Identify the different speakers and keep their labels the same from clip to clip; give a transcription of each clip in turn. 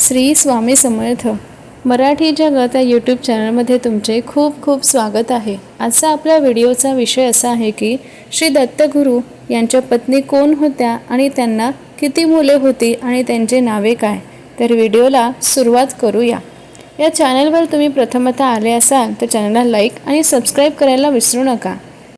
Speaker 1: श्री स्वामी समर्थ. मराठी जगत या यूट्यूब चॅनलमध्ये तुमचे खूप खूप स्वागत आहे. आजचा आपल्या व्हिडिओचा विषय असा आहे की श्री दत्तगुरू यांच्या पत्नी कोण होत्या आणि त्यांना किती मुले होती आणि त्यांचे नावे काय? तर व्हिडिओला सुरुवात करूया. या चॅनलवर तुम्ही प्रथमतः आले असाल तर चॅनलला लाईक आणि सबस्क्राईब करायला विसरू नका.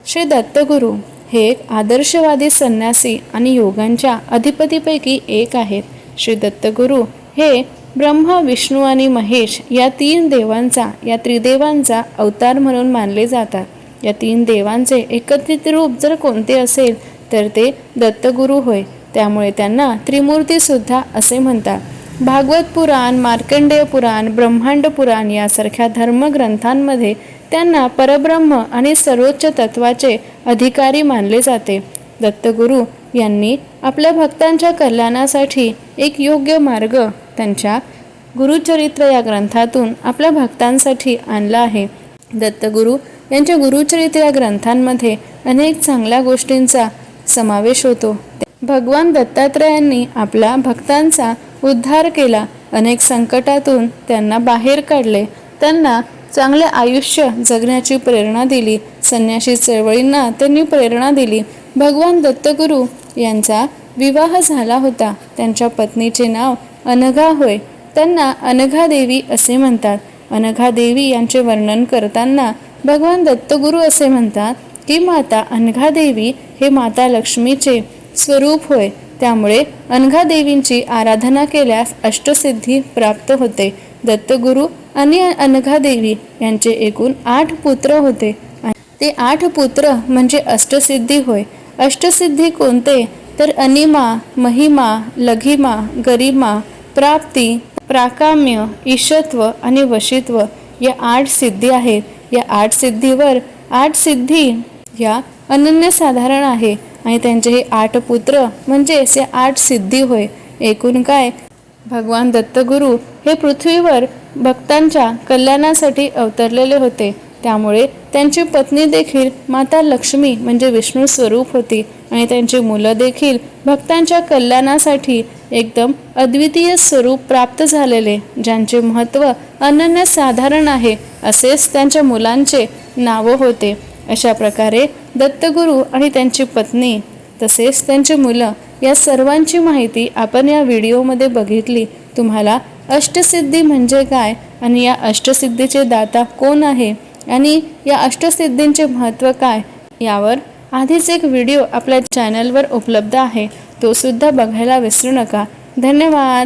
Speaker 1: श्री दत्तगुरू हे एक आदर्शवादी संन्यासी आणि योगांच्या अधिपतीपैकी एक आहेत. श्री दत्तगुरू हे ब्रह्मा विष्णू आणि महेश या तीन देवांचा या त्रिदेवांचा अवतार म्हणून मानले जातात. या तीन देवांचे एकत्रित रूप जर कोणते असेल तर ते दत्तगुरू होय. त्यामुळे त्यांना त्रिमूर्तीसुद्धा असे म्हणतात. भागवत पुराण मार्कंडेय पुराण ब्रह्मांड पुराण यासारख्या धर्मग्रंथांमध्ये त्यांना परब्रह्म आणि सर्वोच्च तत्वाचे अधिकारी मानले जाते. दत्तगुरू यांनी आपल्या भक्तांच्या कल्याणासाठी एक योग्य मार्ग त्यांच्या गुरुचरित्र या ग्रंथातून आपल्या भक्तांसाठी आणला आहे. दत्तगुरू यांच्या गुरुचरित्र या ग्रंथांमध्ये अनेक चांगल्या गोष्टींचा समावेश होतो. भगवान दत्तात्रयांनी आपल्या भक्तांचा उद्धार केला. अनेक संकटातून त्यांना बाहेर काढले. त्यांना चांगले आयुष्य जगण्याची प्रेरणा दिली. संन्यासी चळवळींना त्यांनी प्रेरणा दिली. भगवान दत्तगुरू यांचा विवाह झाला होता. त्यांच्या पत्नीचे नाव अनघा होय. त्यांना अनघा देवी असे म्हणतात. अनघा देवी यांचे वर्णन करताना भगवान दत्तगुरू असे म्हणतात की माता अनघा देवी हे माता लक्ष्मीचे स्वरूप होय. त्यामुळे अनघा देवींची आराधना केल्यास अष्टसिद्धी प्राप्त होते. दत्तगुरू आणि अनघा देवी यांचे एकूण आठ पुत्र होते. ते आठ पुत्र म्हणजे अष्टसिद्धी होय. अष्टसिद्धी कोणते? तर अनिमा महिमा लघिमा गरिमा प्राप्ती प्राकाम्य ईशत्व आणि वशित्व या आठ सिद्धी आहेत. या आठ सिद्धीवर आठ सिद्धी या अनन्यसाधारण आहे आणि त्यांचे हे आठ पुत्र म्हणजेच या आठ सिद्धी होय. एकूण काय? भगवान दत्तगुरू हे पृथ्वीवर भक्तांच्या कल्याणासाठी अवतरलेले होते. त्यामुळे त्यांची पत्नी देखील माता लक्ष्मी म्हणजे विष्णू स्वरूप होती आणि त्यांची मुलं देखील भक्तांच्या कल्याणासाठी एकदम अद्वितीय स्वरूप प्राप्त झालेले ज्यांचे महत्त्व अनन्यसाधारण आहे असेच त्यांच्या मुलांचे नावं होते. अशा प्रकारे दत्तगुरू आणि त्यांची पत्नी तसेच त्यांची मुलं या सर्वांची माहिती आपण या व्हिडिओमध्ये बघितली. तुम्हाला अष्टसिद्धी म्हणजे काय आणि या अष्टसिद्धीचे दाता कोण आहे आणि या अष्टसिद्धींचे महत्त्व काय यावर आधीच एक व्हिडिओ आपल्या चॅनलवर उपलब्ध आहे. तो सुद्धा बघायला विसरू नका. धन्यवाद.